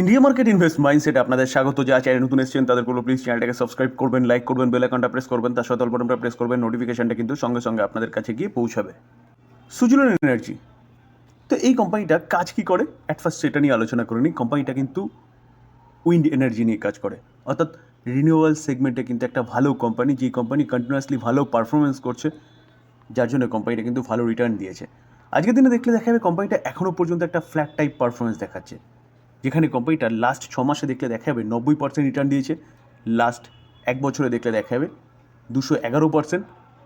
India market invest mindset আপনাদের স্বাগত। যা চ্যানেল নতুন এসেছেন, তাদের কোনো প্লিজ চ্যানেলটাকে সাবস্ক্রাইব করবেন লাইক করবেন বেল আইকনটা প্রেস করবেন, তার সাথে বটনটা প্রেস করবেন নোটিফিকেশনটা কিন্তু সঙ্গে সঙ্গে আপনাদের কাছে গিয়ে পৌঁছাবে। সুজুলন এনার্জি তো এই কোম্পানিটা কাজ কি করে? অ্যাট ফার্স্ট সেটা নিয়ে আলোচনা করে নিই কোম্পানিটা কিন্তু উইন্ড এনার্জি নিয়ে কাজ করে। অর্থাৎ রিনিউয়াল সেগমেন্টে কিন্তু একটা ভালো কোম্পানি যে কোম্পানি কন্টিনিউয়াসলি ভালো পারফরমেন্স করছে, যার জন্য কোম্পানিটা কিন্তু ভালো রিটার্ন দিয়েছে। আজকের দিনে দেখলে দেখা যাবে কোম্পানিটা এখনও পর্যন্ত একটা ফ্ল্যাট টাইপ পারফরমেন্স দেখাচ্ছে। যেখানে কোম্পানিটা লাস্ট ছ মাসে দেখলে দেখা যাবে নব্বই পার্সেন্ট রিটার্ন দিয়েছে। লাস্ট এক বছরে দেখলে দেখা যাবে দুশো এগারো পার্সেন্ট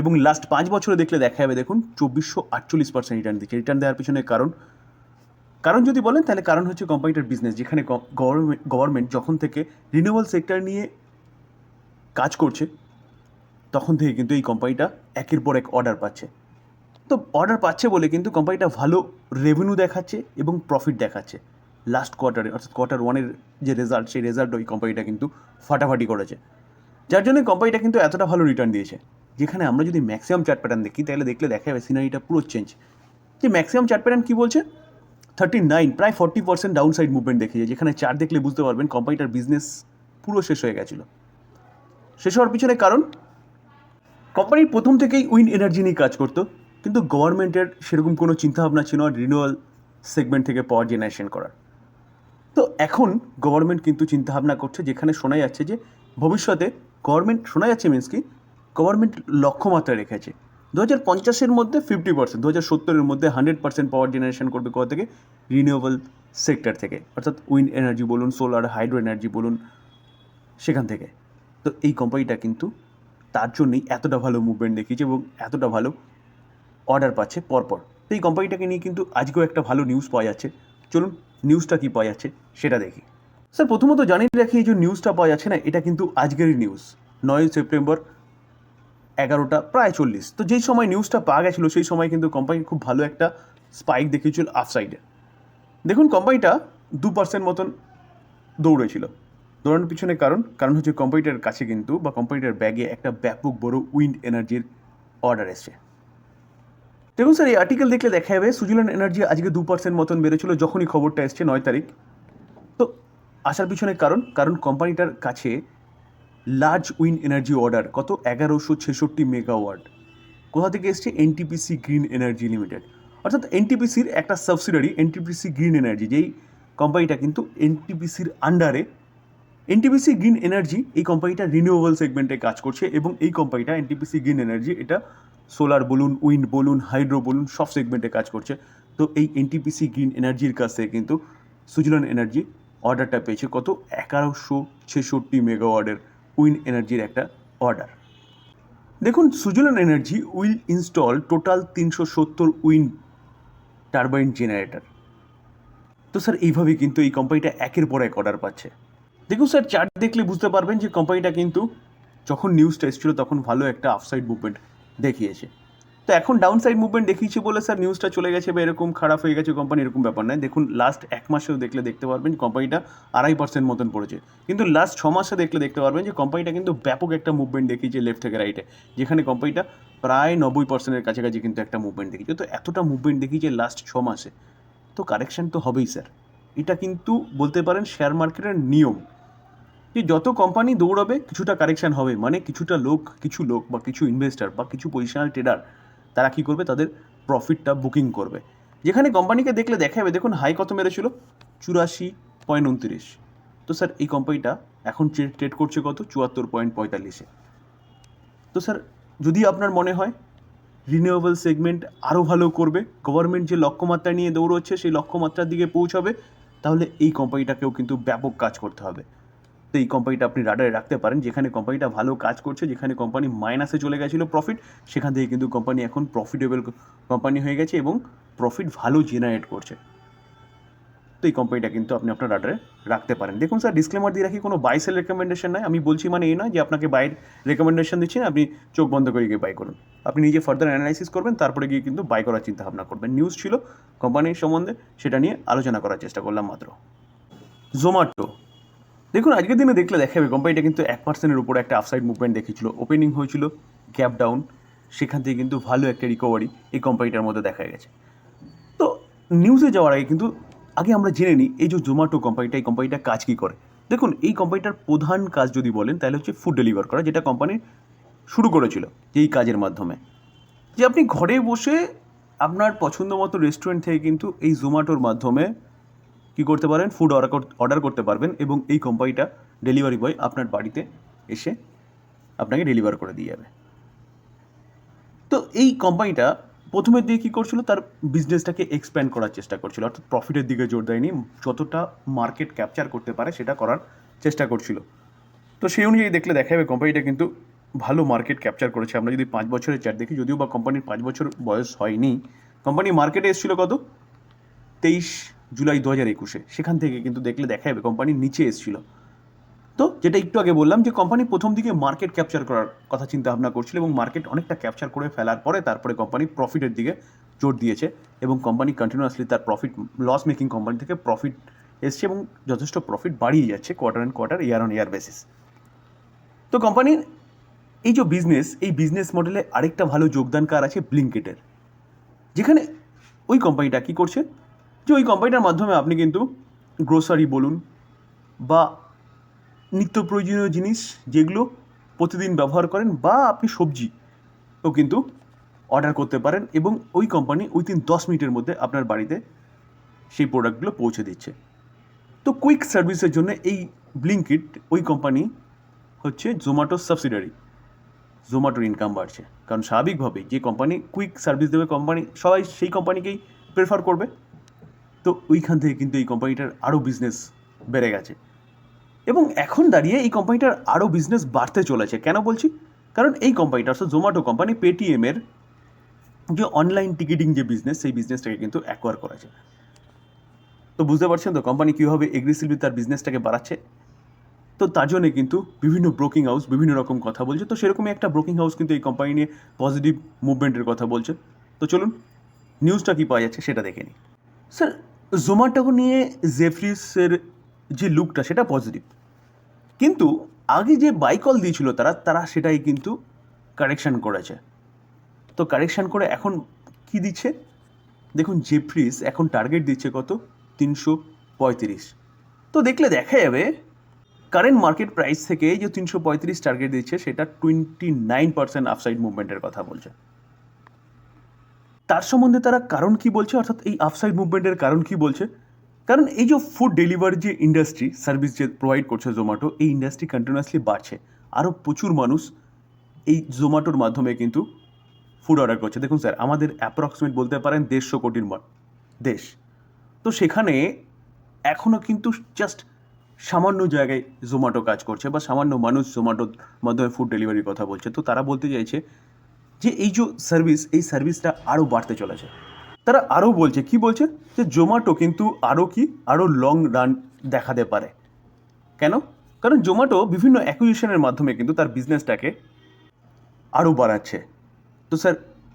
এবং লাস্ট পাঁচ বছরে দেখলে দেখা যাবে দেখুন, চব্বিশশো আটচল্লিশ পার্সেন্ট রিটার্ন দিচ্ছে রিটার্ন দেওয়ার পিছনে কারণ কারণ যদি বলেন, তাহলে কারণ হচ্ছে কোম্পানিটার বিজনেস যেখানে গভর্নমেন্ট যখন থেকে রিনিউয়াল সেক্টর নিয়ে কাজ করছে, তখন থেকে কিন্তু এই কোম্পানিটা একের পর এক অর্ডার পাচ্ছে। তো অর্ডার পাচ্ছে বলে কিন্তু কোম্পানিটা ভালো রেভিনিউ দেখাচ্ছে এবং প্রফিট দেখাচ্ছে। লাস্ট কোয়ার্টারে অর্থাৎ কোয়ার্টার ওয়ানের যে রেজাল্ট সেই রেজাল্ট ওই কোম্পানিটা কিন্তু ফাটাফাটি করেছে। যার জন্য কোম্পানিটা কিন্তু এতটা ভালো রিটার্ন দিয়েছে। যেখানে আমরা যদি ম্যাক্সিমাম চার্ট প্যাটার্ন দেখি, তাহলে দেখলে দেখা যাবে সিনারিটা পুরো চেঞ্জ যে ম্যাক্সিমাম চার্ট প্যাটার্ন কী বলছে? থার্টি নাইন প্রায় forty percent down side movement দেখিয়েছে। যেখানে চার্ট দেখলে বুঝতে পারবেন কোম্পানিটার বিজনেস পুরো শেষ হয়ে গেছিল। শেষ হওয়ার পিছনে কারণ কোম্পানি প্রথম থেকেই উইন্ড এনার্জি নিয়ে কাজ করতো। কিন্তু গভর্নমেন্টের সেরকম কোনো চিন্তাভাবনা ছিল না রিনিউয়াল সেগমেন্ট থেকে পাওয়ার জেনারেশন করার। তো এখন গভর্নমেন্ট কিন্তু চিন্তাভাবনা করছে, যেখানে শোনা যাচ্ছে যে ভবিষ্যতে গভর্নমেন্ট শোনা যাচ্ছে মিন্স কি গভর্নমেন্ট লক্ষ্যমাত্রা রেখেছে। দু হাজার পঞ্চাশের মধ্যে ফিফটি পার্সেন্ট দু হাজার সত্তরের মধ্যে হান্ড্রেড পার্সেন্ট পাওয়ার জেনারেশন করবে কোথা থেকে? রিনিউয়েবল সেক্টর থেকে। অর্থাৎ উইন্ড এনার্জি বলুন সোলার হাইড্রো এনার্জি বলুন, সেখান থেকে। তো এই কোম্পানিটা কিন্তু তার জন্যই এতটা ভালো মুভমেন্ট দেখিয়েছে এবং এতটা ভালো অর্ডার পাচ্ছে পরপর। তো এই কোম্পানিটাকে নিয়ে কিন্তু আজকেও একটা ভালো নিউজ পাওয়া যাচ্ছে। চলুন নিউজটা কী পাওয়া যাচ্ছে সেটা দেখি। স্যার, প্রথমত জানিয়ে রাখি, এই যে নিউজটা পাওয়া যাচ্ছে না, এটা কিন্তু আজকেরই নিউজ নয় সেপ্টেম্বর এগারোটা, প্রায় চল্লিশ। তো যেই সময় নিউজটা পাওয়া গেছিল, সেই সময় কিন্তু কোম্পানি খুব ভালো একটা স্পাইক দেখিয়েছিল আফসাইডে দেখুন কোম্পানিটা দু পার্সেন্ট মতন দৌড়েছিল। দৌড়ানোর পিছনে কারণ কারণ হচ্ছে কোম্পানিটার কাছে কিন্তু বা কোম্পানিটার ব্যাগে একটা ব্যাপক বড় উইন্ড এনার্জির অর্ডার এসছে। দেখুন স্যার, এই আর্টিকেল দেখলে দেখা যাবে সুজিলান এনার্জি আজকে দু পার্সেন্ট মতন বেড়েছিল যখনই খবরটা এসছে নয় তারিখ। তো আসার পিছনে কারণ কারণ কোম্পানিটার কাছে লার্জ উইন এনার্জি অর্ডার কত? এগারোশো ছেষট্টি মেগাওয়াট কোথা থেকে এসছে? এনটিপিসি গ্রিন এনার্জি লিমিটেড অর্থাৎ এনটিপিসির একটা সাবসিডারি এনটিপিসি গ্রিন এনার্জি যেই কোম্পানিটা কিন্তু এনটিপিসির আন্ডারে এনটিপিসি গ্রিন এনার্জি এই কোম্পানিটা রিনিউয়েবল সেগমেন্টে কাজ করছে এবং এই কোম্পানিটা এনটিপিসি গ্রিন এনার্জি এটা সোলার বলুন উইন্ড বলুন হাইড্রো বলুন, সব সেগমেন্টে কাজ করছে। তো এই এনটিপিসি গ্রিন এনার্জির কাছ থেকে কিন্তু সুজলন এনার্জি অর্ডারটা পেয়েছে কত? এগারোশো ছেষট্টি মেগাওয়ার্ডের উইন্ড এনার্জির একটা অর্ডার দেখুন Suzlon energy will install total তিনশো সত্তর উইন্ড টারবাইন জেনারেটর তো স্যার এইভাবে কিন্তু এই কোম্পানিটা একের পর এক অর্ডার পাচ্ছে। দেখুন স্যার চার্ট দেখলে বুঝতে পারবেন যে কোম্পানিটা কিন্তু যখন নিউজটা এসেছিল তখন ভালো একটা আফসাইড মুভমেন্ট দেখিয়েছে। তো এখন ডাউন সাইড মুভমেন্ট দেখিয়েছে বলে স্যার নিউজটা চলে গেছে বা এরকম খারাপ হয়ে গেছে কোম্পানি এরকম ব্যাপার নয়। দেখুন লাস্ট এক মাসেও দেখলে দেখতে পারবেন কোম্পানিটা আড়াই পার্সেন্ট মতন পড়েছে। কিন্তু লাস্ট ছ মাসে দেখলে দেখতে পারবেন যে কোম্পানিটা কিন্তু ব্যাপক একটা মুভমেন্ট দেখিয়েছে লেফট থেকে রাইটে যেখানে কোম্পানিটা প্রায় নব্বই পার্সেন্টের কাছাকাছি কিন্তু একটা মুভমেন্ট দেখিয়েছে। তো এতটা মুভমেন্ট দেখিয়েছে লাস্ট ছ মাসে। তো কারেকশন তো হবেই, স্যার। এটা কিন্তু বলতে পারেন শেয়ার মার্কেটের নিয়ম। যে যত কোম্পানি দৌড়াবে, কিছুটা কারেকশন হবে। মানে কিছুটা লোক, কিছু লোক বা কিছু ইনভেস্টার বা কিছু পজিশনাল ট্রেডার তারা কী করবে? তাদের প্রফিটটা বুকিং করবে। যেখানে কোম্পানিকে দেখলে দেখা যাবে দেখুন হাই কত মেরেছিল? চুরাশি পয়েন্ট উনত্রিশ। তো স্যার এই কোম্পানিটা এখন ট্রেড করছে কত? চুয়াত্তর পয়েন্ট পঁয়তাল্লিশে। তো স্যার যদি আপনার মনে হয় রিনিউয়েবল সেগমেন্ট আরও ভালো করবে গভর্নমেন্ট যে লক্ষ্যমাত্রা নিয়ে দৌড়চ্ছে, সেই লক্ষ্যমাত্রার দিকে পৌঁছাবে, তাহলে এই কোম্পানিটাকেও কিন্তু ব্যাপক কাজ করতে হবে। তো এই কোম্পানিটা আপনি রাডারে রাখতে পারেন, যেখানে কোম্পানিটা ভালো কাজ করছে, যেখানে কোম্পানি মাইনাসে চলে গেছিল প্রফিট সেখান থেকে কিন্তু কোম্পানি এখন প্রফিটেবল কোম্পানি হয়ে গেছে এবং প্রফিট ভালো জেনারেট করছে। তো এই কোম্পানিটা কিন্তু আপনি আপনার রাডারে রাখতে পারেন। দেখুন স্যার ডিসক্লেমার দিয়ে রাখি, কোনো বাই সেল রেকমেন্ডেশন নয় আমি বলছি মানে এই নয় যে আপনাকে বাইর রেকমেন্ডেশন দিচ্ছি না, আপনি চোখ বন্ধ করে গিয়ে বাই করুন। আপনি নিজে ফার্দার অ্যানালাইসিস করবেন, তারপরে গিয়ে কিন্তু বাই করার চিন্তা ভাবনা করবেন। নিউজ ছিল কোম্পানির সম্বন্ধে, সেটা নিয়ে আলোচনা করার চেষ্টা করলাম মাত্র। জোম্যাটো দেখুন, আজকের দিনে দেখলে দেখা যাবে কোম্পানিটা কিন্তু এক পার্সেন্টের উপরে একটা আফসাইড মুভমেন্ট দেখিয়েছিল ওপেনিং হয়েছিল গ্যাপ ডাউন সেখান থেকে কিন্তু ভালো একটা রিকভারি এই কোম্পানিটার মধ্যে দেখা গেছে। তো নিউজে যাওয়ার আগে কিন্তু, আগে আমরা জেনে নিই, এই যে জোম্যাটো কোম্পানিটা এই কোম্পানিটা কাজ কী করে? দেখুন, এই কোম্পানিটার প্রধান কাজ যদি বলেন, তাহলে হচ্ছে ফুড ডেলিভার করা, যেটা কোম্পানি শুরু করেছিল, এই কাজের মাধ্যমে। যে আপনি ঘরে বসে আপনার পছন্দ মতো রেস্টুরেন্ট থেকে কিন্তু এই জোম্যাটোর মাধ্যমে কী করতে পারেন? ফুড অর্ডার অর্ডার করতে পারবেন এবং এই কোম্পানিটা ডেলিভারি বয় আপনার বাড়িতে এসে আপনাকে ডেলিভার করে দিয়ে যাবে। তো এই কোম্পানিটা প্রথমের দিকে কী করছিল? তার বিজনেসটাকে এক্সপ্যান্ড করার চেষ্টা করছিল। অর্থাৎ প্রফিটের দিকে জোর দেয়নি, যতটা মার্কেট ক্যাপচার করতে পারে সেটা করার চেষ্টা করছিল। তো সেই অনুযায়ী দেখলে দেখা যাবে কোম্পানিটা কিন্তু ভালো মার্কেট ক্যাপচার করেছে। আমরা যদি পাঁচ বছরের চার দেখি, যদিও বা কোম্পানির পাঁচ বছর বয়স হয়নি কোম্পানি মার্কেটে এসেছিল কত? তেইশ জুলাই দু হাজার একুশে। সেখান থেকে কিন্তু দেখলে দেখা যাবে কোম্পানি নিচে এসেছিল। তো যেটা একটু আগে বললাম যে কোম্পানি প্রথম দিকে মার্কেট ক্যাপচার করার কথা চিন্তা ভাবনা করছিল এবং মার্কেট অনেকটা ক্যাপচার করে ফেলার পরে তারপরে কোম্পানি প্রফিটের দিকে জোর দিয়েছে এবং কোম্পানি কন্টিনিউয়াসলি তার প্রফিট লস মেকিং কোম্পানি থেকে প্রফিট এসছে এবং যথেষ্ট প্রফিট বাড়িয়ে যাচ্ছে quarter and quarter year on year basis তো কোম্পানির এই যে বিজনেস এই বিজনেস মডেলে আরেকটা ভালো যোগদানকার আছে ব্লিঙ্কেটের যেখানে ওই কোম্পানিটা কী করছে? যে ওই কোম্পানিটার মাধ্যমে আপনি কিন্তু গ্রোসারি বলুন বা নিত্য প্রয়োজনীয় জিনিস যেগুলো প্রতিদিন ব্যবহার করেন বা আপনি সবজিও কিন্তু অর্ডার করতে পারেন এবং ওই কোম্পানি উইথিন দশ মিনিটের মধ্যে আপনার বাড়িতে সেই প্রোডাক্টগুলো পৌঁছে দিচ্ছে। তো কুইক সার্ভিসের জন্য এই ব্লিঙ্কিট ওই কোম্পানি হচ্ছে জোম্যাটো সাবসিডারি জোম্যাটোর ইনকাম বাড়ছে। কারণ স্বাভাবিকভাবেই যে কোম্পানি কুইক সার্ভিস দেবে কোম্পানি সবাই সেই কোম্পানিকেই প্রেফার করবে। তো ওইখান থেকে কিন্তু এই কোম্পানিটার আরও বিজনেস বেড়ে গেছে। এবং এখন দাঁড়িয়ে এই কোম্পানিটার আরও বিজনেস বাড়তে চলেছে। কেন বলছি? কারণ এই কোম্পানিটা অর্থাৎ জোম্যাটো কোম্পানি পেটিএমের যে অনলাইন টিকিটিং যে বিজনেস সেই বিজনেসটাকে কিন্তু অ্যাকোয়ার করেছে। তো বুঝতে পারছেন তো কোম্পানি কীভাবে এগ্রেসিভলি তার বিজনেসটাকে বাড়াচ্ছে? তো তার জন্য কিন্তু বিভিন্ন ব্রোকিং হাউস বিভিন্ন রকম কথা বলছে। তো সেরকমই একটা ব্রোকিং হাউস কিন্তু এই কোম্পানি নিয়ে পজিটিভ মুভমেন্টের কথা বলছে। তো চলুন নিউজটা কী পাওয়া যাচ্ছে সেটা দেখে নিই। স্যার জোম্যাটো নিয়ে জেফরিসের যে লুকটা সেটা পজিটিভ কিন্তু আগে যে বাইকল দিয়েছিল তারা তারা সেটাই কিন্তু কারেকশান করেছে। তো কারেকশান করে এখন কি দিচ্ছে? দেখুন, জেফ্রিস এখন টার্গেট দিচ্ছে কত? তিনশো পঁয়ত্রিশ। তো দেখলে দেখা যাবে কারেন্ট মার্কেট প্রাইস থেকে যে তিনশো পঁয়ত্রিশ টার্গেট দিচ্ছে, সেটা টোয়েন্টি নাইন পার্সেন্ট আফসাইড মুভমেন্টের কথা বলছে। তার সম্বন্ধে তারা কারণ কি বলছে? অর্থাৎ এই আফসাইড মুভমেন্টের কারণ কি বলছে? কারণ এই যে ফুড ডেলিভারি যে ইন্ডাস্ট্রি সার্ভিস যে প্রোভাইড করছে জোম্যাটো এই ইন্ডাস্ট্রি কন্টিনিউয়াসলি বাড়ছে। আরও প্রচুর মানুষ এই জোম্যাটোর মাধ্যমে কিন্তু ফুড অর্ডার করছে। দেখুন স্যার আমাদের অ্যাপ্রক্সিমেট বলতে পারেন দেড়শো কোটির ম- দেশ। তো সেখানে এখনও কিন্তু জাস্ট সামান্য জায়গায় জোম্যাটো কাজ করছে বা সামান্য মানুষ জোম্যাটোর মাধ্যমে ফুড ডেলিভারির কথা বলছে। তো তারা বলতে চাইছে যে এই যে সার্ভিস এই সার্ভিসটা আরও বাড়তে চলেছে। তারা আরও বলছে, কি বলছে? যে জোম্যাটো কিন্তু আরও কি? আরও লং রান দেখাতে পারে। কেন? কারণ জোম্যাটো বিভিন্ন অ্যাকুইজিশনের মাধ্যমে কিন্তু তার বিজনেসটাকে আরও বাড়াচ্ছে। তো স্যার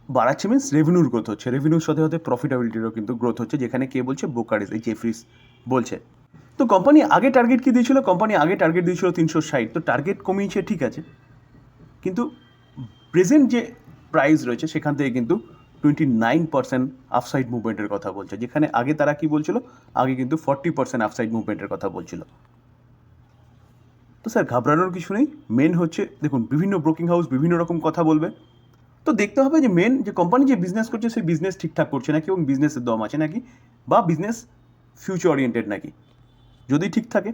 বাড়াচ্ছে মিনস রেভিনিউর গ্রোথ হচ্ছে। রেভিনিউর সাথে সাথে প্রফিটেবিলিটিরও কিন্তু গ্রোথ হচ্ছে, যেখানে কে বলছে? ব্রোকারেজ এই জেফ্রিস বলছে। তো কোম্পানি আগে টার্গেট কি দিয়েছিল? কোম্পানি আগে টার্গেট দিয়েছিল তিনশো ষাট। তো টার্গেট কমিয়েছে, ঠিক আছে। কিন্তু প্রেজেন্ট যে প্রাইস রয়েছে, সেখান থেকে কিন্তু টোয়েন্টি নাইন পার্সেন্ট আফসাইড মুভমেন্টের কথা বলছে। যেখানে আগে তারা কি বলছিল? আগে কিন্তু ফর্টি পার্সেন্ট আফসাইড মুভমেন্টের কথা বলছিল। তো স্যার, ঘাবড়ানোর কিছু নেই। মেন হচ্ছে, দেখুন, বিভিন্ন ব্রোকিং হাউস বিভিন্ন রকম কথা বলবে। তো দেখতে হবে যে মেন যে কোম্পানি যে বিজনেস করছে, সেই বিজনেস ঠিকঠাক করছে নাকি এবং বিজনেসের দম আছে নাকি? বা বিজনেস ফিউচার ওরিয়েন্টেড নাকি? যদি ঠিক থাকে,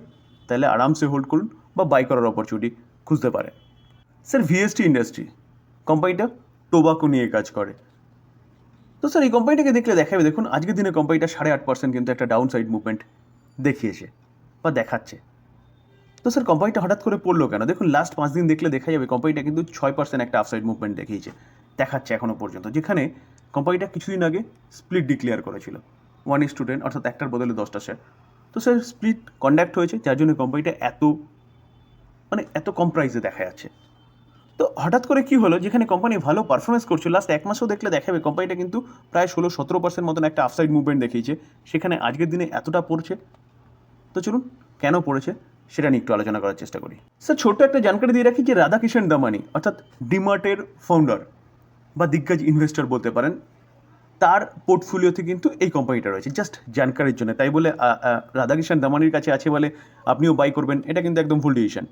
তাহলে আরামসে হোল্ড করুন বা বাই করার অপরচুনিটি খুঁজতে পারেন। স্যার ভিএসটি ইন্ডাস্ট্রি কোম্পানিটা টোবাকো নিয়ে কাজ করে। তো স্যার, এই কোম্পানিটাকে দেখলে দেখাবে। দেখুন, আজকের দিনে কোম্পানিটা সাড়ে আট পার্সেন্ট কিন্তু একটা ডাউন সাইড মুভমেন্ট দেখিয়েছে বা দেখাচ্ছে। তো স্যার কোম্পানিটা হঠাৎ করে পড়ল কেন? দেখুন লাস্ট পাঁচ দিন দেখলে দেখা যাবে কোম্পানিটা কিন্তু ছয় পার্সেন্ট একটা আপসাইড মুভমেন্ট দেখিয়েছে, দেখাচ্ছে এখনও পর্যন্ত। যেখানে কোম্পানিটা কিছুদিন আগে স্প্লিট ডিক্লেয়ার করেছিল। ওয়ান স্টুডেন্ট অর্থাৎ একটার বদলে দশটা শেয়ার তো স্যার স্প্লিট কন্ডাক্ট হয়েছে, যার জন্য কোম্পানিটা এত মানে এত কম প্রাইসে দেখা যাচ্ছে। তো হঠাৎ করে কি হলো? যেখানে কোম্পানি ভালো পারফরমেন্স করছে লাস্ট এক মাসও দেখলে দেখাবে কোম্পানিটা কিন্তু প্রায় ষোলো সতেরো পার্সেন্ট মতন একটা আফসাইড মুভমেন্ট দেখিয়েছে। সেখানে আজকের দিনে এতটা পড়ছে? তো চলুন কেন পড়েছে? সেটা নিয়ে একটু আলোচনা করার চেষ্টা করি। স্যার ছোট্ট একটা জানকারি দিয়ে রাখি যে রাধাকিষণ দামানি অর্থাৎ ডিমার্টের ফাউন্ডার বা দিগ্গজ ইনভেস্টর বলতে পারেন তার পোর্টফোলিওতে কিন্তু এই কোম্পানিটা রয়েছে। জাস্ট জানকারির জন্য। তাই বলে আ, দামানির কাছে আছে বলে আপনিও বাই করবেন এটা কিন্তু একদম ভুল ডিসিশন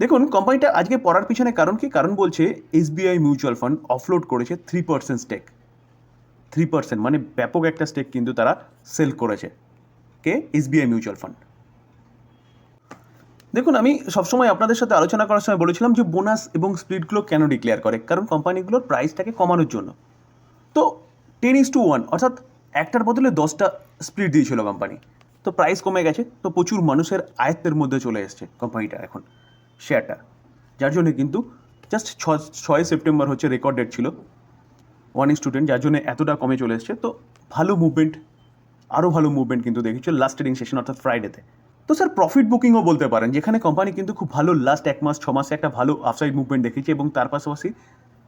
দেখুন কোম্পানিটা আজকে পড়ার পিছনে কারণ কি? কারণ বলছে এসবিআই মিউচুয়াল ফান্ড অফলোড করেছে three percent stake three percent মানে ব্যাপক একটা স্টেক কিন্তু তারা সেল করেছে। কে? এসবিআই মিউচুয়াল ফান্ড দেখুন, আমি সবসময় আপনাদের সাথে আলোচনা করার সময় বলেছিলাম যে বোনাস এবং স্প্লিটগুলো কেন ডিক্লেয়ার করে? কারণ কোম্পানিগুলোর প্রাইসটাকে কমানোর জন্য। তো টেন ইস টু ওয়ান অর্থাৎ একটার বদলে দশটা স্প্লিট দিয়েছিল কোম্পানি তো প্রাইস কমে গেছে, তো প্রচুর মানুষের আয়ত্তের মধ্যে চলে এসছে কোম্পানিটা এখন। শেয়ারটা। যার জন্য কিন্তু জাস্ট ছয় সেপ্টেম্বর হচ্ছে রেকর্ড ডেট ছিল ওয়ান স্টুডেন্ট যার জন্য এতটা কমে চলে এসছে। তো ভালো মুভমেন্ট আরও ভালো মুভমেন্ট কিন্তু দেখেছিল লাস্ট ট্রেডিং সেশন অর্থাৎ ফ্রাইডেতে তো। স্যার প্রফিট বুকিংও বলতে পারেন, যেখানে কোম্পানি কিন্তু খুব ভালো লাস্ট এক মাস, ছ মাসে একটা ভালো আপসাইড মুভমেন্ট দেখেছে এবং তার পাশাপাশি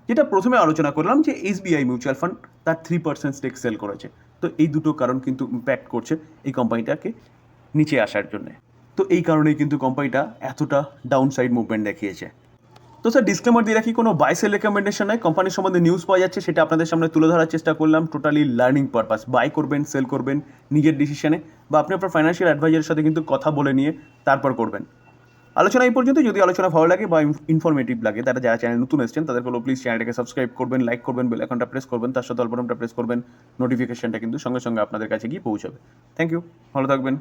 যেটা প্রথমে আলোচনা করলাম যে এসবিআই মিউচুয়াল ফান্ড তার থ্রি পার্সেন্ট স্টেক সেল করেছে। তো এই দুটো কারণ কিন্তু ইম্প্যাক্ট করছে এই কোম্পানিটাকে নিচে আসার জন্যে। তো এই কারণেই কিন্তু কোম্পানিটা এতটা ডাউন সাইড মুভমেন্ট দেখিয়েছে। তো স্যার ডিসক্লেমার দিয়ে রাখি, কোনো বাই সেল রেকমেন্ডেশন নয় কোম্পানির সম্বন্ধে নিউজ পাওয়া যাচ্ছে, সেটা আপনাদের সামনে তুলে ধরার চেষ্টা করলাম। টোটালি লার্নিং পারপাস বাই করবেন সেল করবেন, নিজের ডিসিশনে বা আপনি আপনার ফাইন্যান্সিয়াল অ্যাডভাইজারের সাথে কিন্তু কথা বলে নিয়ে তারপর করবেন। আলোচনা এই পর্যন্ত যদি আলোচনা ভালো লাগে বা ইনফরমেটিভ লাগে, তারা যারা চ্যানেল নতুন এসেছেন তাদের হলো প্লিজ চ্যানেলটাকে সাবস্ক্রাইব করবেন লাইক করবেন বেল আইকনটা প্রেস করবেন, তার সাথে অল্পটা প্রেস করবেন নোটিফিকেশনটা কিন্তু সঙ্গে সঙ্গে আপনাদের কাছে গিয়ে পৌঁছাবে। থ্যাংক ইউ ভালো থাকবেন।